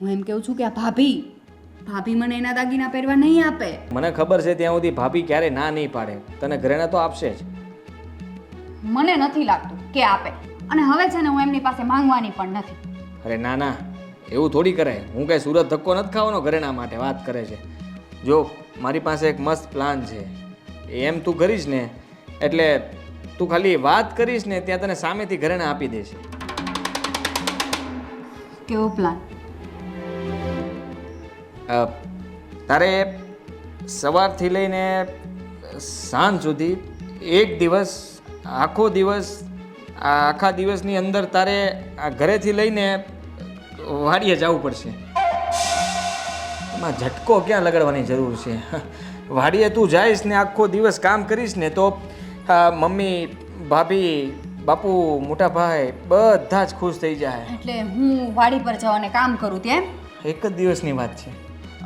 હું એમ કહું છું કે આ ભાભી ભાભી મને એના દાગીના પહેરવા નહીં આપે. મને ખબર છે ત્યાં સુધી ભાભી ક્યારે ના નહીં પાડે. તને ઘરેણા તો આપશે જ. મને નથી લાગતું કે આપે. અને હવે છે ને હું એમની પાસે માંગવાની પણ નથી. અરે ના ના. એવું થોડી કરાય. હું કઈ સુરત ધક્કો નથી ખાવાનો ઘરેણા માટે વાત કરે છે. જો મારી પાસે એક મસ્ત પ્લાન છે. એમ તું કરીશ ને એટલે તું ખાલી વાત કરીશ ને ત્યાં તને સામેથી ઘરેણા આપી દેશે. કેવો પ્લાન તારે સવારથી લઈને સાંજ સુધી એક દિવસ આખો દિવસ આ આખા દિવસની અંદર તારે આ ઘરેથી લઈને વાડીએ જવું પડશે. એમાં ઝટકો ક્યાં લગાડવાની જરૂર છે? વાડીએ તું જઈશ ને આખો દિવસ કામ કરીશ ને તો આ મમ્મી ભાભી બાપુ મોટા ભાઈ બધા જ ખુશ થઈ જાય. એટલે હું વાડી પર જવાને કામ કરું ત્યાં એમ? એક જ દિવસની વાત છે.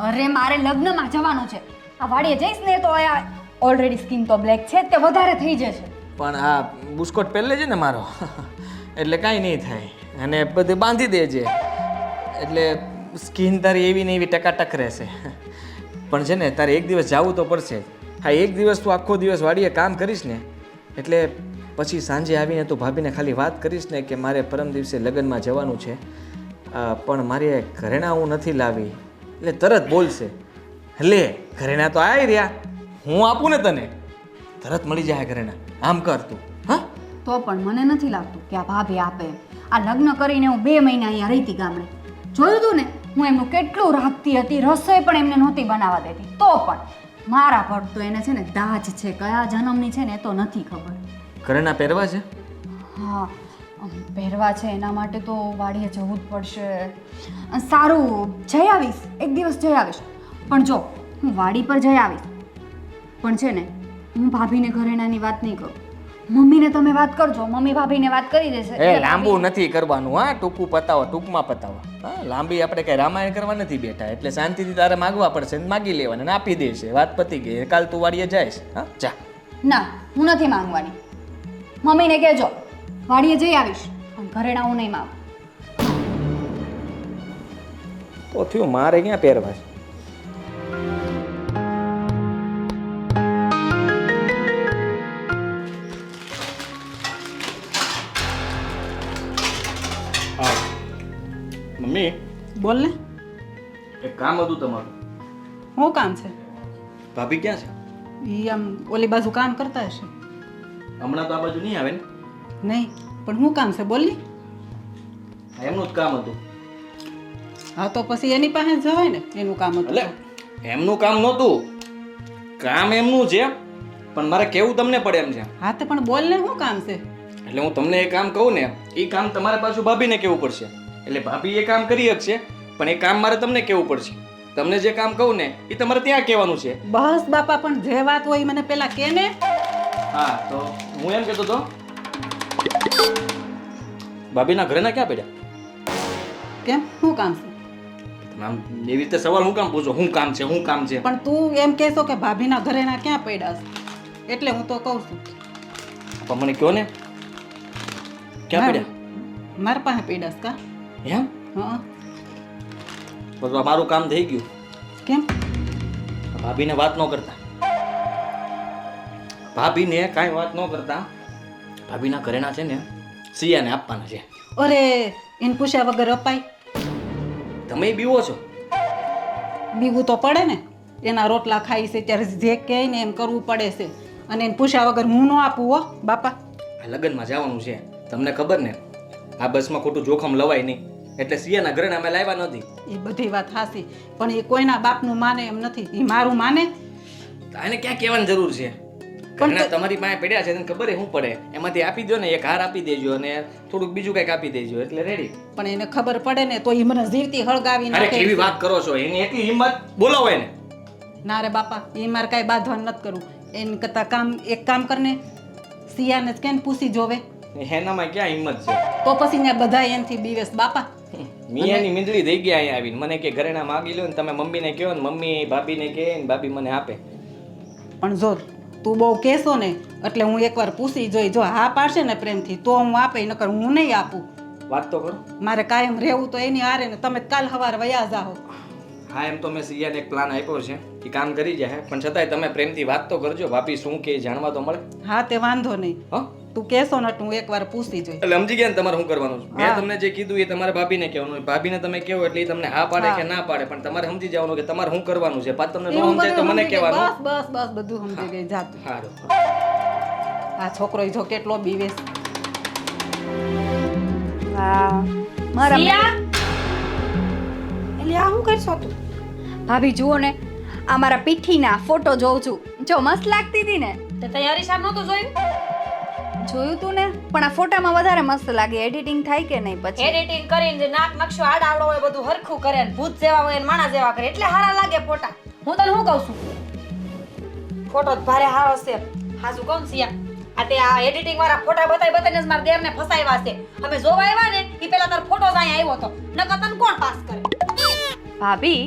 અરે મારે લગ્નમાં જવાનું છે. આ વાડીએ જઈશ ને તો ઓલરેડી સ્કિન તો બ્લેક છે તે વધારે થઈ જશે. પણ આ બુસ્કોટ પહેલે છે ને મારો. એટલે કાંઈ નહીં થાય. અને બધું બાંધી દેજે. એટલે સ્કિન તારી એવી ને એવી ટકાટક રહેશે. પણ છે ને, તારે એક દિવસ જવું તો પડશે. હા, એક દિવસ તું આખો દિવસ વાડીએ કામ કરીશ ને, એટલે પછી સાંજે આવીને તું ભાભીને ખાલી વાત કરીશ ને કે મારે પરમ દિવસે લગ્નમાં જવાનું છે. પણ મારે ઘરેણા હું નથી લાવી. એટલે તરત બોલશે લે ઘરેણા તો આવી રહ્યા. હું આપું ને તને. તરત મળી જાય ઘરેણા. આમ કર તું. હા? તો પણ મને નથી લાગતું કે આ ભાભી આપે. આ લગ્ન કરીને હું બે મહિના અહીંયા રહીતી ગામડે. જોયું તું ને? હું એમનું કેટલું રાખતી હતી રસોઈ પણ એમને નહોતી બનાવવા દેતી. તો પણ મારા પર તો એને છે ને દાજ છે કયા જન્મની છે ને એ તો નથી ખબર. ઘરેણા પહેરવા છે? હા. પહેરવા છે એના માટે તો વાડીએ જવું જ પડશે. સારું જઈ આવીશ. એક દિવસ જઈ આવીશ. પણ જો હું વાડી પર જઈ આવીશ. પણ છે ને હું ભાભીને ઘરેણાની વાત નહીં કરું. મમ્મીને તમે વાત કરજો. મમ્મી ભાભીને વાત કરી દેશે. એ લાંબુ નથી કરવાનું હા? ટૂંકું પતાવો ટૂંકમાં પતાવો. હા લાંબી આપણે કઈ રામાયણ કરવા નથી બેઠા. એટલે શાંતિથી તારે માગવા પડશે ને માગી લેવાને આપી દેશે. વાત પતી ગઈ. કાલ તું વાડીએ જઈશ. હા જા. ના હું નથી માંગવાની. મમ્મીને કહેજો. વાડીએ જઈ આવીશ. પણ ઘરેણા હું નહીં માંગુ તો થયું મારે ક્યાં પહેરવા છે? મમ્મી? બોલ ને. એક કામ હતું તમારું. શું કામ છે? ભાભી ક્યાં છે? એ આમ ઓલી બાજુ કામ કરતા હશે. હમણાં તો આ બાજુ નહીં આવે ને? નહીં પણ શું કામ છે બોલી. એમનું જ કામ હતું. હા તો પછી એની પાસે જવાય ને એનું કામ હતું. એટલે એમનું કામ નહોતું. કામ એમનું છે પણ મારે કેવું તમને પડે એમ છે? હા તો પણ બોલ ને શું કામ છે? એટલે હું તમને એ કામ કહું ને એ કામ તમારે પાછું ભાભીને કેવું પડશે. એટલે ભાભી એ કામ કરી શકશે પણ એ કામ મારે તમને કેવું પડશે? તમને જે કામ કહું ને એ તમારે ત્યાં કહેવાનું છે. બસ બાપા પણ જે વાત હોય મને પેલા કે ને હા તો હું એમ કહેતો હતો ભાભીના ઘરેના ક્યાં પડ્યા? કેમ? શું કામ છે? તમે આમ એવી રીતે સવાલ હું કામ પૂછો? શું કામ છે? શું કામ છે? પણ તું એમ કહેશો કે ભાભીના ઘરેના ક્યાં પડ્યા છે? એટલે હું તો કહું છું. પણ મને કહો ને ક્યાં પડ્યા? મારા પાસે પડ્યા છે કા? એમ? હા. તો મારું કામ થઈ ગયું. કેમ? ભાભીને વાત ન કરતા. ભાભીને કાંઈ વાત ન કરતા. ભાભીના ઘરેણા છે ને સિયાને આપવાના છે. અરે એને પૂછ્યા વગર અપાય. તમે બીવો છો? બીવું તો પડે ને. એના રોટલા ખાઈ છે ત્યારે જે કહે ને એમ કરવું પડે છે. અને એને પૂછ્યા વગર હું ન આપું હો બાપા. આ લગ્નમાં જવાનું છે. તમને ખબર ને આ બસમાં ખોટું જોખમ લવાય નહીં. એટલે સિયાના ઘરે અમે લાવ્યા નથી. એ બધી વાત હાસી પણ એ કોઈના બાપનું માને એમ નથી. એ મારું માને. એને ક્યાં કહેવાની જરૂર છે? ઘરેણા તમારી પાસે પડ્યા છે તને ખબર શું પડે? એમાંથી આપી દો ને એક હાર આપી દેજો અને થોડુંક બીજું કંઈક આપી દેજો એટલે રેડી પણ એને ખબર પડે ને તો એ મને જીવતી હળગાવી અરે કેવી વાત કરો છો? એની એટલી હિંમત? બોલાવો એને. ના રે બાપા એ મારે કાંઈ બાંધવા નથી કરવું. એને કરતાં કામ એક કામ કરને સિયાને જ કેમ પૂછી જોવે. એનામાં ક્યાં હિંમત છે? તો પછી ને બધા એનથી બીવેસ બાપા. મિયાની મીંદડી દઈ ગયા અહીંયા આવીને. મને કે ઘરેણા માગી લો ને તમે મમ્મીને કહો ને મમ્મી ભાભીને કહે ને ભાભી મને આપે. પણ જો તું બહુ કહેશો ને એટલે હું એકવાર પૂછી જોઈ જો હા પાડશે ને પ્રેમથી તો હું આપે નકર હું નહીં આપું. વાત તો કરો. મારે કાયમ રહેવું તો એની હારે ને તમે કાલ સવારે વયા જાઓ હા એમ તો મેં સિયાને એક પ્લાન આપ્યો છે કે કામ કરી જાય પણ છતાંય તમે પ્રેમથી વાત તો કરજો ભાભી શું કે જાણવા તો મળે. હા તે વાંધો નહીં. હા? તું કહેશો ને તો હું એકવાર પૂછી જોઈ એટલે સમજી ગયા ને તમારે શું કરવાનું છે? મેં તમને જે કીધું એ તમારે ભાભીને કહેવાનું. ભાભીને તમે કહો એટલે એ તમને હા પાડે કે ના પાડે પણ તમારે સમજી જવાનું કે તમારે શું કરવાનું છે? પાછ તમને ન સમજાય તો મને કહેવાનું. બસ બસ બસ બધું સમજી ગઈ જાતું. સારું આ છોકરો જો કેટલો બીવે વાહ. મારા એટલે આ શું કરશો તું? ભાભી જુઓ ને આ મારા પીઠીના ફોટો જોઉં છું. જો મસ્ત લાગતી હતી ને. તે તૈયારી સાહેબ નહોતું જોયું? જોયું તું ને? પણ આ ફોટામાં વધારે મસ્ત લાગે એડિટિંગ થાય કે નહીં પછી? એડિટિંગ કરીને નાક નકશો આડાવડો હોય બધું હરખું કરે ને ભૂત જેવા હોય ને માણસ જેવા કરે. એટલે હારા લાગે ફોટા. હું તને શું કહું છું? ફોટો જ ભારે હારો છે. હાજુ કોણ સિયા આ તે આ એડિટિંગ વાળા ફોટા બતાવી બતાવીને જ મારા દેરને ફસાવ્યા છે. અમે જોવા આવ્યા ને એ પેલા તાર ફોટો જ અહીંયા આવ્યો હતો. નકર તને કોણ પાસ કરે? ભાભી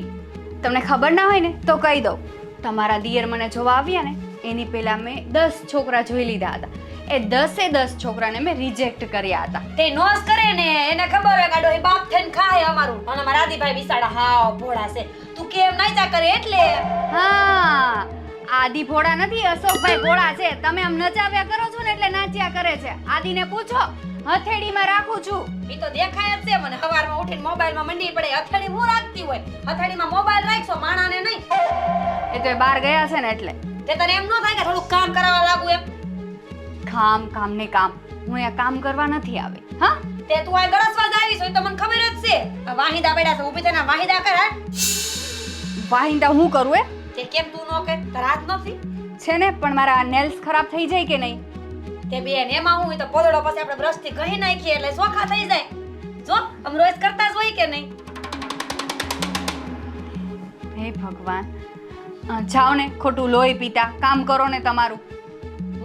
તમને ખબર ના હોય ને તો કહી દઉં. તમારા દિયર મને જોવા આવ્યા ને એની પહેલા મેં દસ છોકરા જોઈ લીધા હતા. એ દસે દસ છોકરાને મેં રિજેક્ટ કર્યા હતા. તે નોસ કરે ને, એને ખબર હોય ગાડો એ બાપ થઈને ખાય અમારું. અને મારા આદિભાઈ બિસાડા, હાવ ભોળા છે. તું કેમ નાચા કરે એટલે? હા, આદિ ભોળા નથી, અશોકભાઈ ભોળા છે. તમે આમ નચાવ્યા કરો છો ને એટલે નાચ્યા કરે છે. આદિને પૂછો, હથેળીમાં રાખું છું. એ તો દેખાય જ છે. મને સવારમાં ઉઠીને મોબાઈલમાં મંડી પડે. હથેળી હું રાખતી હોય? હથેળીમાં મોબાઈલ રાખશો, માણાને નહીં. એ તો બહાર ગયા છે ને એટલે. તે તને એમ ન થાય કે થોડું કામ કરાવવા લાગુ એમ? કામ કામ ને કામ. હું અહીંયા કામ કરવા નથી આવી. હા? તે તું આ ગળસવા જ આવી છો તો મને ખબર જ છે. આ વાહિદા બેડા છે ઊભી થઈને વાહિદા કર. વાહિંદા હું કરું એ તે કેમ તું નો કે તાર હાથ નથી? છે ને પણ મારા નેલ્સ ખરાબ થઈ જાય કે નહીં? તે બેન એમાં હું તો પોદળો પછી આપણે બ્રશથી કહી નાખીએ એટલે સોખા થઈ જાય. જો આમ રોજ કરતા જ હોય કે નહીં? હે ભગવાન. જાઓ ને ખોટું લોહી પીતા. કામ કરો ને તમારું.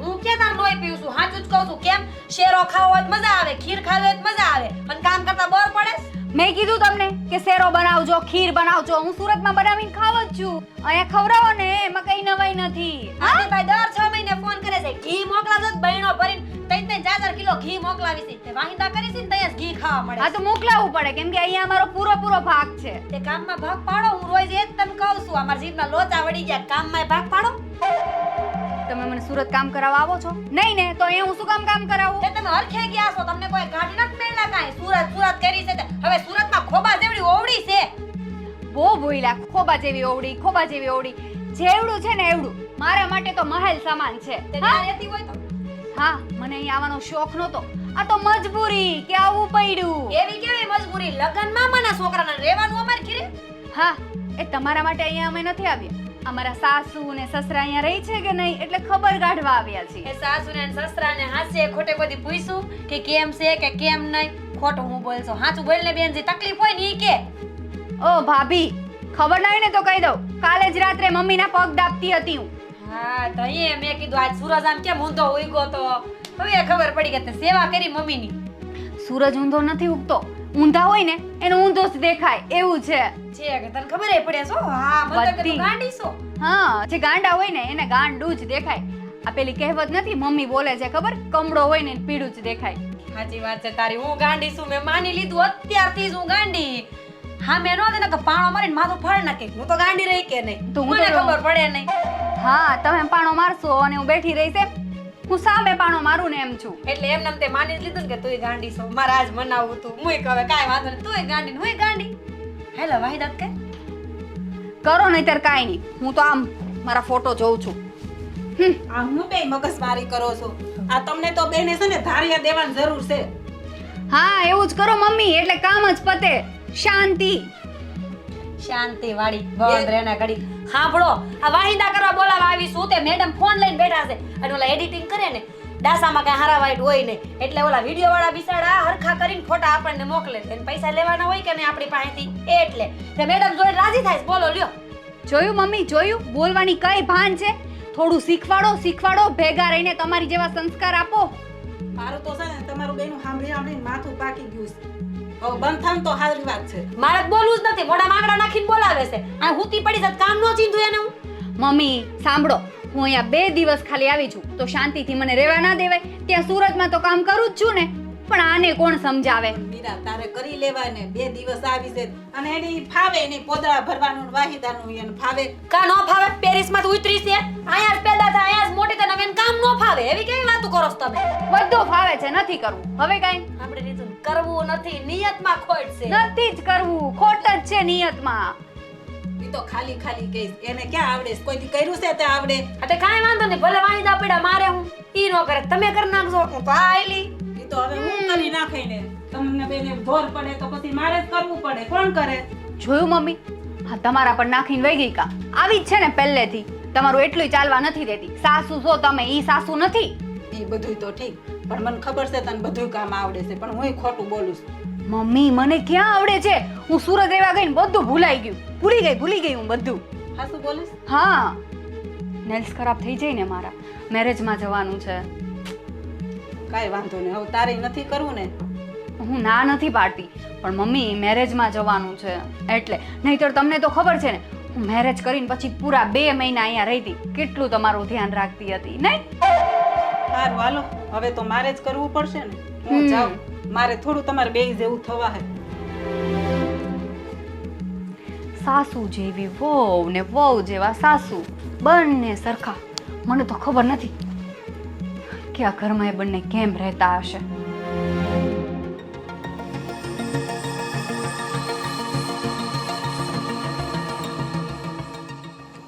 હું કે તાર લોહી પીવું છું? હાચું જ કહું છું કેમ? શેરો ખાવો હોય તો મજા આવે ખીર ખાવી હોય તો મજા આવે. પણ કામ કરતા બર પડે મેં કીધું તમને કે શેરો બનાવજો ખીર બનાવજો. હું સુરતમાં બનાવીને ખાવ જ છું. અહીંયા ખવડાવો ને એમાં કઈ નવાઈ નથી. આદિભાઈ દર છ મહિને ફોન કરે છે ઘી મોકલાવજો બહેનો ભરીને ત્રણ ત્રણ ચાર ઘી મોકલાવી છે તે વાહિંદા કરી છે ને ત્યાં ઘી ખાવા મળે આ તો મોકલાવવું પડે કેમ કે અહીંયા અમારો પૂરો પૂરો ભાગ છે. તે કામમાં ભાગ પાડો હું રોજ એ જ તને કહું છું અમારા જીભના લોચા વળી ગયા કામમાં ભાગ પાડો. તમે મને સુરત કામ કરાવવા આવો છો? નહીં ને તો અહીંયા હું શું કામ કામ કરાવું? તમે હરખે ગયા છો તમને કોઈ ગાડી નથી મેળા કાંઈ? સુરત સુરત કરી છે હવે સુરતમાં ખોબા જેવડી ઓવડી છે. બહુ ભોયલા ખોબા જેવી ઓવડી ખોબા જેવી ઓવડી. જેવડું છે ને એવડું. મારા માટે તો મહેલ સમાન છે. હા? મને અહીંયા આવવાનો શોખ નહોતો. આ તો મજબૂરી કે આવું પડ્યું. એવી કેવી મજબૂરી? લગનમાં મને છોકરાને રહેવાનું અમારે ઘરે? હા એ તમારા માટે અહીંયા અમે નથી આવ્યા. અમારા સાસુ ને સસરા અહીંયા રહી છે કે નહીં એટલે ખબર કાઢવા આવ્યા છીએ. એ સાસુને ને સસરાને હાસ્ય ખોટે બધી પૂછ્યું કે કેમ છે કે કેમ નહીં. ખોટું હું બોલશો હાચું બોલને બેન જે તકલીફ હોય ને કે. ઓ ભાભી ખબર નહીં ને તો કહી દઉં. કાલે જ રાત્રે મમ્મીના પગ દાબતી હતી હું. હા તો એ મેં કીધું આજ સૂરજ આમ કેમ ઊંધો ઉગ્યો તો? હવે ખબર પડી કે તે સેવા કરી મમ્મીની. સૂરજ ઊંધો નથી ઉગતો. ઊંધા હોય ને એનો ઊંધો જ દેખાય. એવું છે. છે કે તને ખબર એ પડે છો? હા મને તો બધી. ગાંડી છો? હા જે ગાંડા હોય ને એને ગાંડું જ દેખાય. આ પેલી કહેવત નથી મમ્મી બોલે છે ખબર? કમળો હોય ને એને પીળું જ દેખાય. સાચી વાત છે તારી હું ગાંડી છું મેં માની લીધું અત્યારથી જ હું ગાંડી. હા મેં નો દે કે પાણો મારીને માથું ફાડ નાખે. હું તો ગાંડી રહી કે નહીં? તો હું મને ખબર પડે નહીં. હા તમે પાણો મારશો અને હું બેઠી રહીશ એમ. હું સામે પાણો મારું ને એમ છું. એટલે એમ નામ તે માની જ લીધું ને કે તુંય ગાંડી છો. મારે આજ મનાવું તું. હું કહે કાંઈ વાંધો નહીં. તુંય ગાંડી હું ગાંડી. હેલો વાહિદાત કે? કરો નહીતર કાંઈ નહીં. હું તો આમ મારા ફોટો જોઉં છું. આ હું બે મગજમારી કરો છો? આ તમને તો બેને છે ને ધારિયા દેવાની જરૂર છે. હા એવું જ કરો મમ્મી. એટલે કામ જ પતે. શાંતિ. શાંતિ વાળી બોલ રેના ઘડી સાંભળો આ વાહિંદા કરવા બોલાવા આવી છું તે મેડમ ફોન લઈને બેઠા છે. અને ઓલા એડિટિંગ કરે ને ડાસામાં કઈ હારા વાઈટ હોય નહીં. એટલે ઓલા વીડિયો વાળા બિસાડા હરખા કરીને ફોટા આપણને મોકલે છે. પૈસા લેવાના હોય કે નહીં આપણી પાસેથી? એટલે. તે મેડમ જોઈને રાજી થાય બોલો લ્યો. જોયું મમ્મી જોયું? બોલવાની કઈ ભાન છે? થોડું શીખવાડો શીખવાડો ભેગા રહીને તમારી જેવા સંસ્કાર આપો. મારું તો છે ને તમારું બેનું સાંભળી સાંભળીને માથું પાકી ગયું છે. બંધ તો હાલ વાત છે. મારે બોલવું જ નથી. મોઢા માંગડા નાખીને બોલાવે છે. આ હુતી પડી જત કામ નો ચીંધું એને હું. મમ્મી, સાંભળો. હું અહીંયા બે દિવસ ખાલી આવી છું. તો શાંતિથી મને રહેવા ના દેવાય. ત્યાં સુરતમાં તો કામ કરું જ છું ને. પણ આને કોણ સમજાવે? મીરા તારે કરી લેવાય ને બે દિવસ આવી છે. અને એની ફાવે ને પોદળા ભરવાનું વાહિદાનું એને ફાવે. કા નો ફાવે? પેરિસમાં તો ઉતરી છે. અહીંયા જ પેદા થા અહીંયા મોટી થાય નવીન કામ નો ફાવે. એવી કેવી વાતો કરો છો તમે? બધું ફાવે છે નથી કરવું. હવે કઈ? આપણે રીઝન કરવું નથી નિયતમાં ખોટ છે. નથી જ કરવું. ખોટ જ છે નિયતમાં. ઈ તો ખાલી ખાલી કહીશ. એને ક્યાં આવડે? કોઈ થી કર્યું છે તે આવડે? એટલે કાંઈ વાંધો નહીં. ભલે વાંધા પડ્યા મારે હું. ઈ નો કરે. તમે કરી નાખજો. હું તો આ આયલી. તો હવે હું કરી નાખીને તમને બેને ધોર પડે તો પછી મારે જ કરવું પડે. કોણ કરે? જોયું મમ્મી? હા તમારા પર નાખીને વહી ગઈ કા? આવી જ છે ને પહેલેથી. તમારું એટલું ચાલવા નથી દેતી. સાસુ છો તમે ઈ સાસુ નથી. ઈ બધુંય તો ઠીક. પણ મને ખબર છે તને બધું કામ આવડે છે. પણ હું ખોટું બોલું છું. મમ્મી મને ક્યાં આવડે છે? હું સુરત રહેવા ગઈ ને બધું ભૂલાઈ ગયું. ભૂલી ગઈ ભૂલી ગઈ હું બધું. હા શું બોલીશ? હા. નેલ્સ ખરાબ થઈ જાય ને મારા. મેરેજમાં જવાનું છે. કાંઈ વાંધો નહીં. હવે તારે નથી કરવું ને? હું ના નથી પાડતી પણ મમ્મી મેરેજમાં જવાનું છે એટલે. નહીતર તમને તો ખબર છે ને હું મેરેજ કરીને પછી પૂરા બે મહિના અહીંયા રહીતી કેટલું તમારું ધ્યાન રાખતી હતી નહીં? સારું હાલો. હવે તો મારે જ કરવું પડશે ને. હું જાઉં. મારે થોડું તમારે બે જેવું થવા હે. સાસુ જેવી વહુ ને વહુ જેવા સાસુ. બંને સરખા. મને તો ખબર નથી કે આ ઘરમાં એ બંને કેમ રહેતા હશે?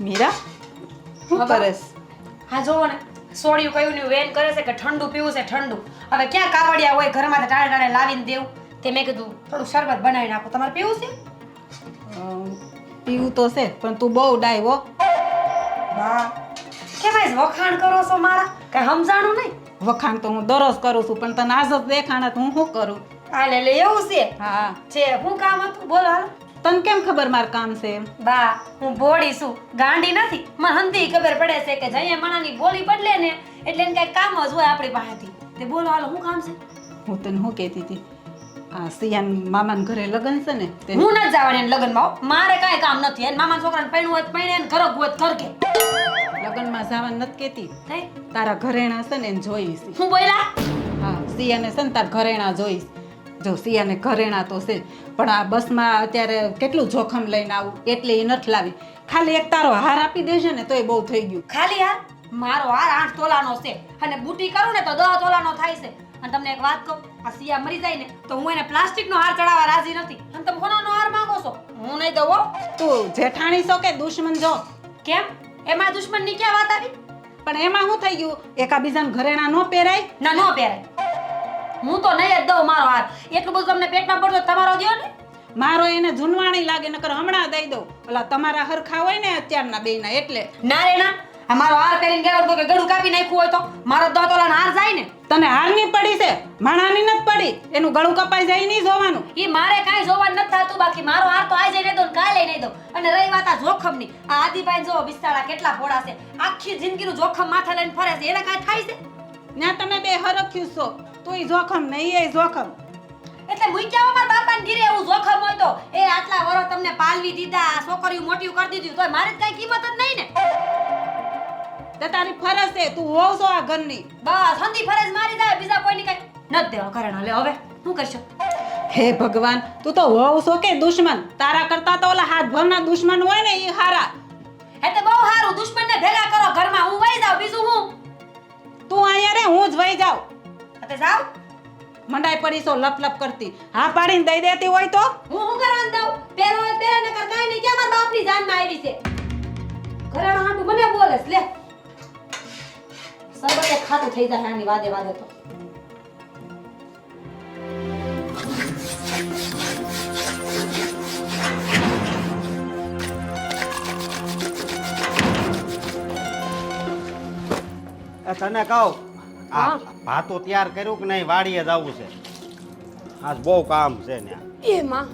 મીરા શું કરેશ હા જોવો ને. સોડિયું કયું ને વેન કરે છે કે ઠંડુ પીવું છે ઠંડુ. હવે ક્યાં કાવડિયા હોય ઘરમાં ટાણે ટાણે લાવીને દેવું. તે મેં કીધું થોડું શરબત બનાવી નાખો તમારે પીવું છે? પીવું તો છે પણ તું બહુ ડાયવો વાહ કેમ વખાણ કરો છો મારા? કઈ સમજાણું નહીં? વખાણ તો હું દરરોજ કરું છું પણ તને આજ જ દેખાણા તો હું શું કરું? હા લે એવું છે? હા. છે હું કામ હતું? બોલો હાલો. તને કેમ ખબર માર કામ છે? એમ બા હું બોડી છું. ગાંડી નથી. મને હંધી ખબર પડે છે કે જઈએ મણાની બોલી બદલે ને એટલે એને કઈ કામ જ હોય આપણી પાસેથી. તે બોલો હાલ શું કામ છે? હું તને શું કહેતી હતી? આ સિયાન મામાન ઘરે લગ્ન છે ને તે હું ન જવાની લગ્નમાં. મારે કાંઈ કામ નથી. એને મામા છોકરાને પૈણું હોય તો પૈણે એને ઘરક હોય ઘર ઘરકે. લગ્નમાં જવા નથી કેતી તારા ઘરેણા છે ને એને જોઈશ. હું બોલ્યા હા સિયાને છે ને તારા ઘરેણા જોઈશ. જો સિયાને ઘરેણા તો છે. પણ આ બસમાં અત્યારે કેટલું જોખમ લઈને આવું એટલે એ નથી લાવી. ખાલી એક તારો હાર આપી દેશે ને તોય બહુ થઈ ગયું. ખાલી હાર? મારો હાર આઠ તોલાનો છે. અને બુટી કરું ને તો દહ તોલાનો થાય છે. અને તમને એક વાત કહું આ સિયા મરી જાય ને તો હું એને પ્લાસ્ટિકનો હાર ચડાવવા રાજી નથી. અને તમે કોનો હાર માંગો છો? હું નહીં દઉં હો. તું જેઠાણી છો કે દુશ્મન જો કેમ? એમાં દુશ્મનની ક્યાં વાત આવી? પણ એમાં શું થઈ ગયું? એકાબીજાને ઘરેણા ન પહેરાય? ના ન પહેરાય. હું તો નહીં જ દઉં મારો હાર એટલું બધું તમને પેટમાં પડતો તમારો દ્યો ને. મારો એને ઝૂનવાણી લાગે નકર હમણાં દઈ દઉં. ઓલા તમારા હરખા હોય ને અત્યારના બેના એટલે. ના રે ના. મારો હાર પહેરીને ગયો તો કે ગળું કાપી નાખ્યું હોય તો? મારો દો તોલાનો હાર જાય ને? તને હારની પડી છે માણાની નથી પડી. એનું ગળું કપાઈ જાય નહીં જોવાનું. એ મારે કાંઈ જોવાનું નથી થતું બાકી મારો હાર તો આજે નહીં દો ને કાલે નહીં દો. અને રહી વાત આ જોખમની. આ આદિભાઈ જો બિસ્તાડા કેટલા ભોળા છે. આખી જિંદગીનું જોખમ માથે લઈને ફરે છે. એને કાંઈ થાય છે? ત્યાં તમે બે હરખ્યું છો. તોય જોખમ નહીં એ જોખમ. એટલે મૂક્યા મારા બાપાને ઘીરે એવું જોખમ હોય તો એ આટલા વર્ષ તમને પાલવી દીધા આ છોકરીઓ મોટી કરી દીધું તો મારે જ કાંઈ કિંમત જ નહીં ને. તે તારી ફરજ છે તું હોવ છો આ ઘરની. બસ હંધી ફરજ મારી જાય બીજા કોઈની કઈ નથી દેવા કરણ હવે હવે શું કરશો? હે ભગવાન તું તો હોવ છો કે દુશ્મન? તારા કરતા તો ઓલા હાથ ભરના દુશ્મન હોય ને એ હારા. એટલે બહુ સારું દુશ્મનને ભેગા કરો ઘરમાં. હું વહી જાઉં બીજું હું? તું અહીંયા રે હું જ વહી જાઉં. એટલે જાવ મંડાઈ પડી છો લપ લપ કરતી. હા પાડીને દઈ દેતી હોય તો? હું શું કરવાનું દઉં પહેરો હોય પહેરે નકર કાંઈ નહીં. મારા બાપની જાનમાં આવી છે? ઘરે હાટું મને બોલેસ લે. સરબતે ખાતું થઈ જાય આની વાદે વાદે તો. એ તને કહું આ ભાતો તૈયાર કર્યું કે નહીં વાડીએ જવું છે. આજ બહુ કામ છે ને એમાં?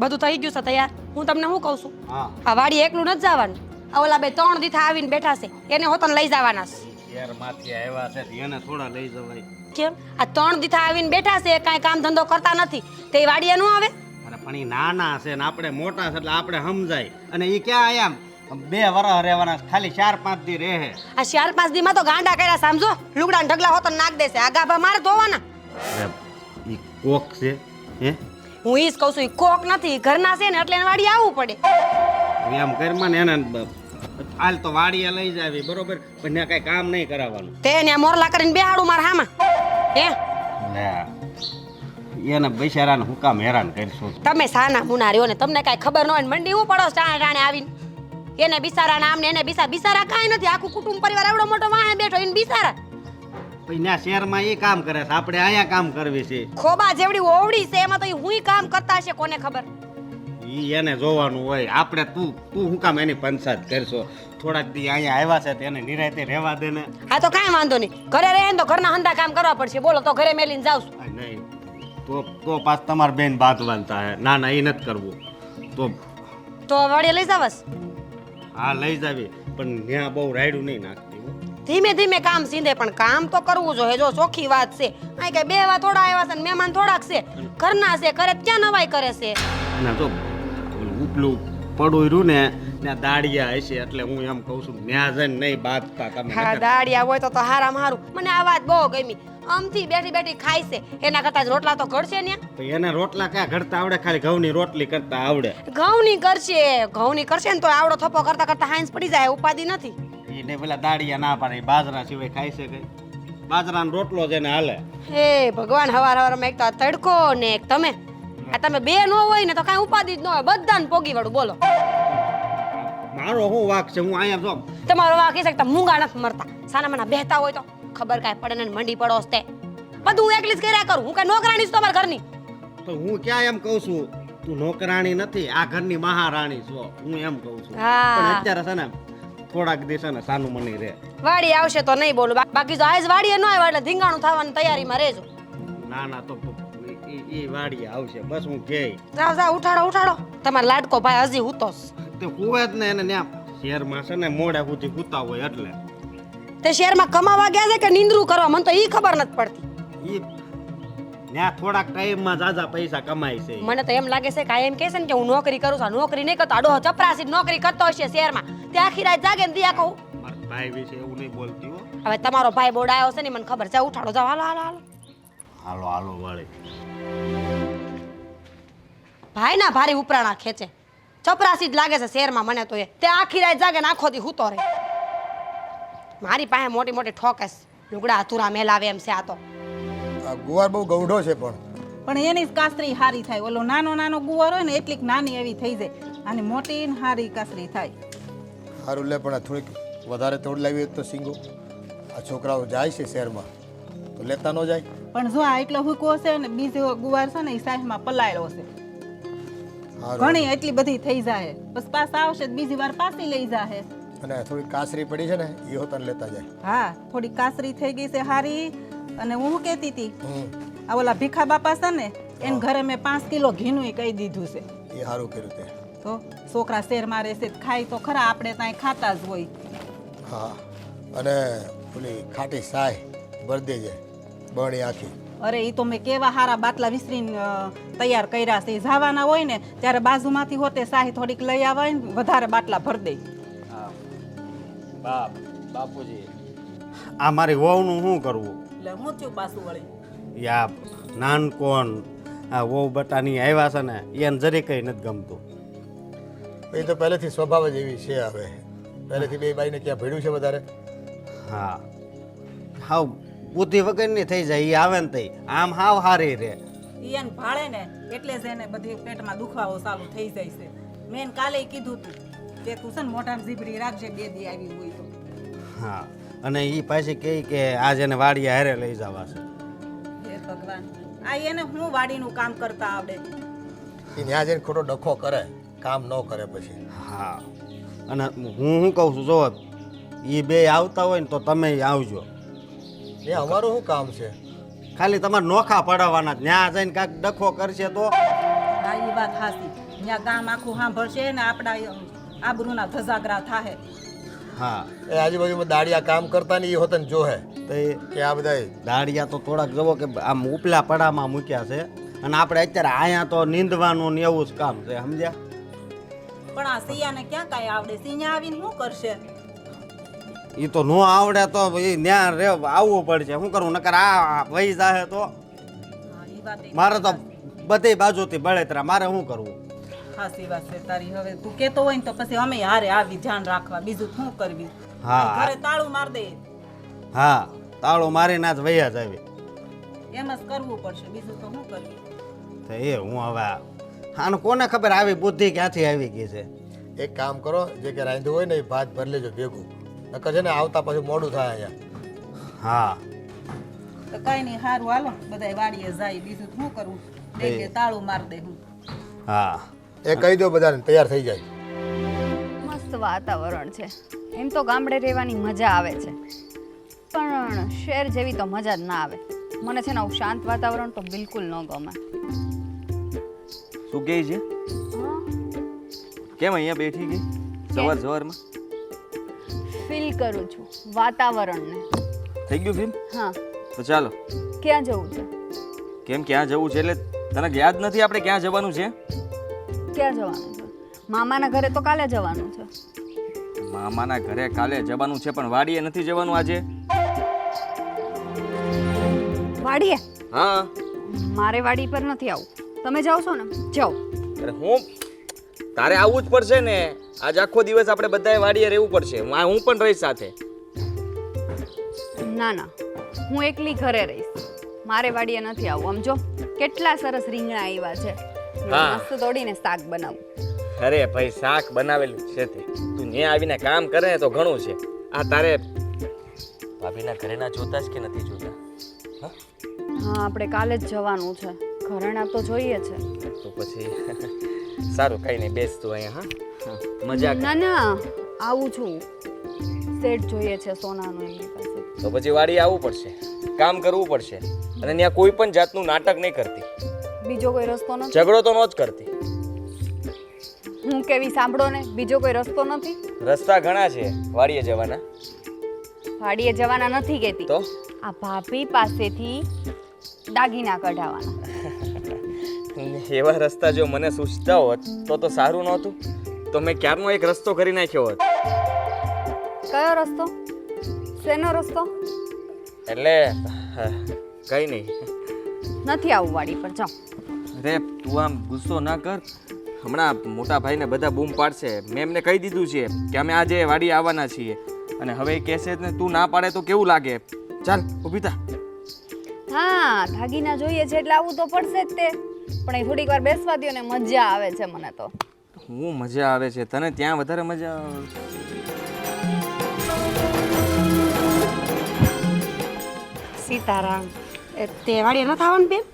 બધું થઈ ગયું છે તૈયાર? હું તમને શું કહું છું? હા. આ વાડી એકલું નથી જવાનું. આ ઓલા બે ત્રણ દીથા આવીને બેઠા છે. એને હોતન લઈ જવાના છે. શહેરમાંથી આવ્યા છે એને થોડા લઈ જવાય. કેમ? આ ત્રણ દીથા આવીને બેઠા છે કાંઈ કામ ધંધો કરતા નથી. તે વાડીએ ન આવે? પણ એ નાના છે ને આપણે મોટા છે એટલે આપણે સમજાય. અને એ ક્યાં આયા બે વરસ રહેવાના ખાલી ચાર પાંચ દી રહે આ ચાર પાંચ દીમાં તો ગાંડા કર્યા સમજો? લુગડા ઢગલા હોતો નાખ દેશે આ ગાભા મારે ધોવાના. એ કોક છે હે? હું ઈ જ કહું છું કોક નથી. ઘરના છે ને એટલે વાડી આવવું પડે. એમ કરમાં ને એને હાલ તો વાડીએ લઈ જાવી બરોબર? પણ ને કઈ કામ નહીં કરાવવાનું. તે ને મોરલા કરીને બેહાડું માર હામાં. હે? એને બિચારાને હું કામ હેરાન કરશું. તમે સાના મુના રહ્યો ને તમને કાંઈ ખબર ન હોય ને મંડી હું પડો ટાણે ટાણે આવીને? એને બિસારા નામ ને એને બિસા બિસારા કાંઈ નથી. આખું કુટુંબ પરિવાર એવડો મોટો વાહે બેઠો એને બિસારા પછી ત્યાં શહેરમાં એ કામ કરે છે. આપણે અહીંયા કામ કરવી છે. ખોબા જેવડી ઓવડી છે એમાં તો હુંય કામ કરતા છે કોને ખબર? ઈ એને જોવાનું હોય. આપણે તું તું શું કામ એની પંચાયત કરશો? થોડાક દી અહીંયા આવ્યા છે તેને નિરાયતે રહેવા દે ને. હા તો કાંઈ વાંધો નહીં. ઘરે રહે ને તો ઘરના હંધા કામ કરવા પડશે. બોલો તો ઘરે મેલીને જાવ છું. નહીં. તો તો પાછ તમાર બેન બાત વાંધતા હે. ના ના એ નથી કરવું. તો તો વડે લઈ જાવસ હા લઈ જાવી. પણ ત્યાં બહુ રાયડું નહીં નાખતી ધીમે ધીમે કામ સીંધે પણ કામ તો કરવું જોઈએ. જો ચોખ્ખી વાત છે. અહીં કઈ બે વા થોડા આવ્યા છે ને મહેમાન થોડાક છે. ઘરના છે કરે તો ક્યાં નવાઈ કરે છે? ના જો ઉપલું પડું રહ્યું ને ત્યાં દાડિયા હશે એટલે હું એમ કહું છું ત્યાં જઈને નહીં બાંધતા તમે હા દાડિયા હોય તો તો હારામાં હારું મને આ વાત બહુ ગમી. આમથી બેઠી બેઠી ખાય છે. એના કરતા જ રોટલા તો ઘડશે ને તો એને રોટલા ક્યાં ઘડતા આવડે? ખાલી ઘઉંની રોટલી કરતા આવડે. ઘઉંની કરશે. ઘઉંની કરશે ને તો આવડો થપ્પો કરતા કરતા હાંસ પડી જાય ઉપાધિ નથી. એને પેલા દાડિયા ના પાડે બાજરા સિવાય ખાય છે કઈ. બાજરાનો રોટલો જેને હાલે. હે ભગવાન હવાર હવારમાં એક તો તડકો ને એક તમે. આ તમે બે નો હોય ને તો કાંઈ ઉપાધિ જ ન હોય. બધાને પોગી વળું બોલો. મારો હું વાક છે? હું અહીંયા જો તમારો વાક એ છે કે તમે મૂંગા નથી મરતા. સાના મના બેહતા હોય તો ખબર કાંઈ પડે ને મંડી પડો તે. બધું હું એકલી જ કર્યા કરું. હું કઈ નોકરાણી છું તમારા ઘરની? તો હું ક્યાં એમ કહું છું? તું નોકરાણી નથી આ ઘરની મહારાણી છો. હું એમ કહું છું. હા. પણ અત્યારે છે ને થોડાક દિવસ ને સાનું મની રે વાડી આવશે તો નહીં બોલું. બાકી જો આજ વાડીએ ન આવે એટલે ધીંગાણું થવાની તૈયારીમાં રહેજો. ના ના તો ઈ- વાડી આવશે. બસ હું કે જાઓ જાઓ ઉઠાડો ઉઠાડો. તમાર લાડકો ભાઈ હજી હુતો તે હુવે જ ને એને ત્યાં શહેરમાં છે ને મોડા સુધી હુતા હોય એટલે. તે શેરમાં કમાવા ગયા છે કે નીંદરું કરવા? મને તો ઈ ખબર નથી પડતી. ઈ ત્યાં થોડાક ટાઈમમાં જાજા પૈસા કમાય છે. મને તો એમ લાગે છે કે આ એમ કહે છે ને કે હું નોકરી કરું છું. નોકરી નહીં કરતો. આડો ચપરાસી નોકરી કરતો હશે શેરમાં તે આખી રાત જાગે ને દિયા કહું. મારા ભાઈ વિશે એવું નહીં બોલતી હો. હવે તમારો ભાઈ બોડાયો છે ને મને ખબર છે. ઉઠાડો જાવ હાલો હાલો હાલો. હાલો હાલો વાળી. ભાઈ ના ભારે ઉપરાણા ખેંચે. ચપરાસી જ લાગે છે શહેરમાં મને તો એ. તે આખી રાત જાગે ને આખો દી હૂતો રહે. મારી પાસે મોટી મોટી ઠોકસ લુગડા અધૂરા મેલાવે એમ છે આ તો. આ ગુવાર બહુ ગૌઢો છે પણ. પણ એની જ કાસરી હારી થાય. ઓલો નાનો નાનો ગુવાર હોય ને એટલીક નાની એવી થઈ જાય. અને મોટી ને હારી કાસરી થાય. સારું લે પણ આ થોડીક વધારે તોડ લાવી હોય તો સિંગો. આ છોકરાઓ જાય છે શહેરમાં. તો લેતા ન જાય. પણ જો આ એટલો હુકો છે ને બીજો ગુવાર છે ને એ સાહેબમાં પલાળ્યો છે. ઘણી એટલી બધી થઈ જાય બસ પાસ આવશે બીજી વાર પાછી લઈ જાહે. અને થોડી કાસરી પડી છે ને એ તન લેતા જાય. હા થોડી કાસરી થઈ ગઈ છે હારી અને હું કહેતી હતી? આ ઓલા ભીખા બાપા છે ને એન ઘરે મેં પાંચ કિલો ઘીનું કહી દીધું છે. એ સારું કર્યું તે. તો છોકરા શેર મારે છે ખાય તો ખરા આપણે ત્યાં ખાતા જ હોય. હા. અને પેલી ખાટી સાય ભરી દેજે બણી આખી. અરે એ તો મેં કેવા હારા બાટલા વિસરીને તૈયાર કર્યા છે. એ જવાના હોય ને ત્યારે બાજુમાંથી હોતે શાહી થોડીક લઈ આવે ને વધારે બાટલા ભર દે. બાપ બાપુજી. આ મારી વહુનું શું કરવું? એટલે હું થયું પાછું વળી? યા નાનકોન આ વહુ બટાની આવ્યા છે ને એને જરી કઈ નથી ગમતું. એ તો પહેલેથી સ્વભાવ જ એવી છે હવે. પહેલેથી બે બાઈને ક્યાં ભીડ્યું છે વધારે? હા. હાવ બુદ્ધિ વગરની થઈ જાય એ આવે ને તઈ. આમ હાવ હારી રે ઈ એને ભાળે ને એટલે જ એને બધી પેટમાં દુખાવો ચાલુ થઈ જાય છે. મેં એને કાલે કીધું તું કે તું છે ને મોઢામાં જીભડી રાખજે બે દી આવી હોય તો. હા અને એ પાછી કહે કે આજ એને વાડીએ હારે લઈ જવા છે. હે ભગવાન આ એને હું વાડીનું કામ કરતા આવડે? એ ત્યાં જઈને ખોટો ડખો કરે કામ ન કરે પછી. હા અને હું શું કહું છું જો એ બે આવતા હોય ને તો તમે આવજો. એ અમારું શું કામ છે? ખાલી તમારે નોખા પડાવવાના ત્યાં જઈને કાંઈક ડખો કરશે તો? હા એ વાત હાસી ત્યાં ગામ આખું સાંભળશે ને આપણા આબરૂના ધજાગરા થાહે. હા. એ આજુબાજુમાં દાડિયા કામ કરતા ને એ હોતન જોહે. તો એ કે આ બધા દાળિયા તો થોડાક જવો કે આમ ઉપલા પડામાં મૂક્યા છે. અને આપણે અત્યારે અહીંયા તો નીંદવાનું ને એવું જ કામ છે સમજ્યા? પણ આ સિયાને ક્યાં કાંઈ આવડે? સિંહ આવીને શું કરશે? એ તો ન આવડે તો એ ન્યા રે આવવું પડશે. શું કરવું નકર આ વહી જાહે તો. મારે તો બધી બાજુથી બળેતરા. મારે શું કરવું ખાસી વાત છે તારી. હવે તું કેતો હોય ને તો પછી અમે હારે આવી ધ્યાન રાખવા. બીજું શું કરવી? હા. ઘરે તાળું માર દે. હા તાળું મારીને જ વૈયા જ આવી. એમ જ કરવું પડશે. બીજું તો શું કરવી? તો એ હું હવે આને કોને ખબર આવી બુદ્ધિ ક્યાંથી આવી ગઈ છે? એક કામ કરો જે કે રાંધ્યું હોય ને એ ભાત ભરી લેજો ભેગું. નકર છે ને આવતા પછી મોડું થાય છે હા. તો કઈ નહીં સારું હાલો. બધા વાડીએ જાય. બીજું શું કરવું દેખે તાળું માર દે હું. હા. એ કહી દો બધાને તૈયાર થઈ જાય. મસ્ત વાતાવરણ છે. એમ તો ગામડે રહેવાની મજા આવે છે. પણ શહેર જેવી તો મજા જ ના આવે. મને છે ને આવું શાંત વાતાવરણ તો બિલકુલ ન ગમે. શું કહે છે? કેમ અહીંયા બેઠી ગઈ? સવાર સવારમાં? ફીલ કરું છું વાતાવરણને. થઈ ગયું ફીલ હા. તો ચાલો. ક્યાં જવું છે? કેમ ક્યાં જવું છે? એટલે તને યાદ નથી આપણે ક્યાં જવાનું છે? ક્યાં જવાનું છે? મામાના ઘરે તો કાલે જવાનું છે. મામાના ઘરે કાલે જવાનું છે પણ વાડીએ નથી જવાનું આજે. વાડીએ? હા. મારે વાડી પર નથી આવું. તમે જાઓ છો ને? જાઓ. અરે હું? તારે આવવું જ પડશે ને. આજ આખો દિવસ આપણે બધાએ વાડીએ રહેવું પડશે. હું પણ રહીશ સાથે. ના ના. હું એકલી ઘરે રહીશ. મારે વાડીએ નથી આવું આમ જો કેટલા સરસ રીંગણા આવ્યા છે. હા. મસ્ત તોડીને શાક બનાવું. અરે ભાઈ શાક બનાવેલું છે તે. તું ત્યાં આવીને કામ કરે તો ઘણું છે. આ તારે ભાભીના ઘરેના જોતા જ કે નથી જોતા? હા? હા આપણે કાલે જ જવાનું છે. ઘરેણા તો જોઈએ છે. તો પછી સારું કઈ નહીં બેસ તું અહીંયા હા? હા મજા ના ના આવું છું. સેટ જોઈએ છે સોનાનું એમની પાસે. તો પછી વાડી આવવું પડશે. કામ કરવું પડશે. અને ત્યાં કોઈ પણ જાતનું નાટક નહીં કરતી. બીજો કોઈ રસ્તો નથી? ઝઘડો તો ન જ કરતી. હું કેવી સાંભળો ને? બીજો કોઈ રસ્તો નથી? રસ્તા ઘણા છે વાડીએ જવાના. વાડીએ જવાના નથી કહેતી. તો? આ ભાભી પાસેથી દાગીના કઢાવવાના. એવા રસ્તા જો મને સૂચતા હોત તો તો સારું નહોતું. તો મેં ક્યારનો એક રસ્તો કરી નાખ્યો હોત? કયો રસ્તો? શેનો રસ્તો? એટલે કઈ નહીં. નથી આવું વાડી પર જાઓ. રે તું આમ ગુસ્સો ના કર. હમણાં મોટા ભાઈને બધા બૂમ પાડશે. મેં એમને કહી દીધું છે કે અમે આજે વાડી આવવાના છીએ. અને હવે એ કહેશે ને તું ના પાડે તો કેવું લાગે? ચાલ ઊભી થા. હા દાગીના જોઈએ છે એટલે આવું તો પડશે જ તે. પણ એ થોડીક વાર બેસવા દો ને મજા આવે છે મને તો. હું મજા આવે છે. તને ત્યાં વધારે મજા આવે સીતારામ એ તે થવાનું બેન?